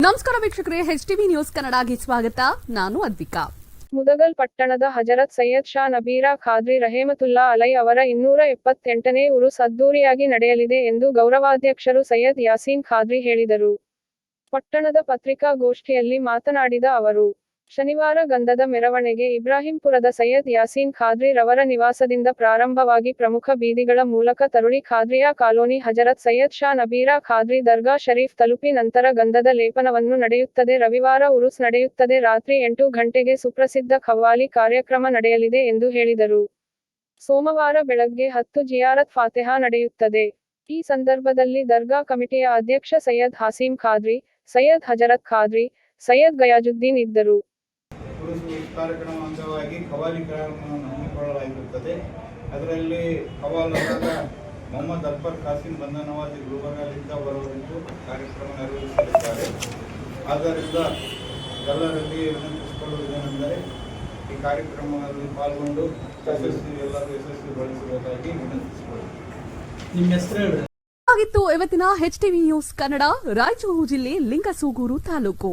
ನಮಸ್ಕಾರ ವೀಕ್ಷಕರೇ H TV news ಕನ್ನಡಗೆ ಸ್ವಾಗತ. ನಾನು ಅದ್ವಿಕಾ. ಮುದಗಲ್ ಪಟ್ಟಣದ ಹಜರತ್ ಸೈಯದ್ ಶಾ ನಬೀರಾ ಖಾದ್ರಿ ರಹೇಮತುಲ್ಲಾ ಅಲೈ ಅವರ ಇನ್ನೂರ ಎಪ್ಪತ್ತೆಂಟನೇ ಉರುಸ್ ಸದ್ದೂರಿಯಾಗಿ ನಡೆಯಲಿದೆ ಎಂದು ಗೌರವಾಧ್ಯಕ್ಷರು ಸೈಯದ್ ಯಾಸೀನ್ ಖಾದ್ರಿ ಹೇಳಿದರು. ಪಟ್ಟಣದ ಪತ್ರಿಕಾಗೋಷ್ಠಿಯಲ್ಲಿ ಮಾತನಾಡಿದ ಅವರು ಶನಿವಾರ ಗಂಧದ ಮೆರವಣಿಗೆ ಇಬ್ರಾಹಿಂಪುರದ ಸೈಯದ್ ಯಾಸೀನ್ ಖಾದ್ರಿ ರವರ ನಿವಾಸದಿಂದ ಪ್ರಾರಂಭವಾಗಿ ಪ್ರಮುಖ ಬೀದಿಗಳ ಮೂಲಕ ತರುಳಿ ಖಾದ್ರಿಯಾ ಕಾಲೋನಿ ಹಜರತ್ ಸೈಯದ್ ಶಾ ನಬೀರಾ ಖಾದ್ರಿ ದರ್ಗಾ ಶರೀಫ್ ತಲುಪಿ ನಂತರ ಗಂಧದ ಲೇಪನವನ್ನು ನಡೆಯುತ್ತದೆ. ರವಿವಾರ ಉರುಸ್ ನಡೆಯುತ್ತದೆ. ರಾತ್ರಿ ಎಂಟು ಗಂಟೆಗೆ ಸುಪ್ರಸಿದ್ಧ ಖವ್ವಾಲಿ ಕಾರ್ಯಕ್ರಮ ನಡೆಯಲಿದೆ ಎಂದು ಹೇಳಿದರು. ಸೋಮವಾರ ಬೆಳಗ್ಗೆ ಹತ್ತು ಜಿಯಾರತ್ ಫಾತೆಹಾ ನಡೆಯುತ್ತದೆ. ಈ ಸಂದರ್ಭದಲ್ಲಿ ದರ್ಗಾ ಕಮಿಟಿಯ ಅಧ್ಯಕ್ಷ ಸೈಯದ್ ಹಾಸೀಂ ಖಾದ್ರಿ, ಸೈಯದ್ ಹಜರತ್ ಖಾದ್ರಿ, ಸೈಯದ್ ಗಯಾಜುದ್ದೀನ್ ಇದ್ದರು. ಉರುಸು ಕಾರ್ಯಕ್ರಮ ಅಂಗವಾಗಿ ಖವಾಲಿ ಕಾರ್ಯಕ್ರಮವನ್ನು ಹಮ್ಮಿಕೊಳ್ಳಲಾಗಿರುತ್ತದೆ. ಅದರಲ್ಲಿ ಖವಾಲರಾದ ಮೊಹಮ್ಮದ್ ಅಕ್ಬರ್ ಕಾಸಿಂ ಬಂಧನವಾದಿ ಗುಲ್ಬರ್ಗದಿಂದ ಬರುವವರೆಗೂ ಕಾರ್ಯಕ್ರಮ ನೆರವೇರಿಸಲಿದ್ದಾರೆ ಆದ್ದರಿಂದ ಎಲ್ಲರಲ್ಲಿ ವಿನಂತಿಸಿಕೊಳ್ಳುವುದೇನೆಂದರೆ ಈ ಕಾರ್ಯಕ್ರಮದಲ್ಲಿ ಪಾಲ್ಗೊಂಡು ಯಶಸ್ವಿ ಎಲ್ಲರೂ ಯಶಸ್ವಿಗೊಳಿಸಬೇಕಾಗಿ ವಿನಂತಿಸಿಕೊಳ್ಳುತ್ತೇವೆ ನಿಮ್ಮ ಹೆಸರು ಇವತ್ತಿನ H TV news Kannada Raichur ಜಿಲ್ಲೆ ಲಿಂಗಸೂಗೂರು ತಾಲೂಕು.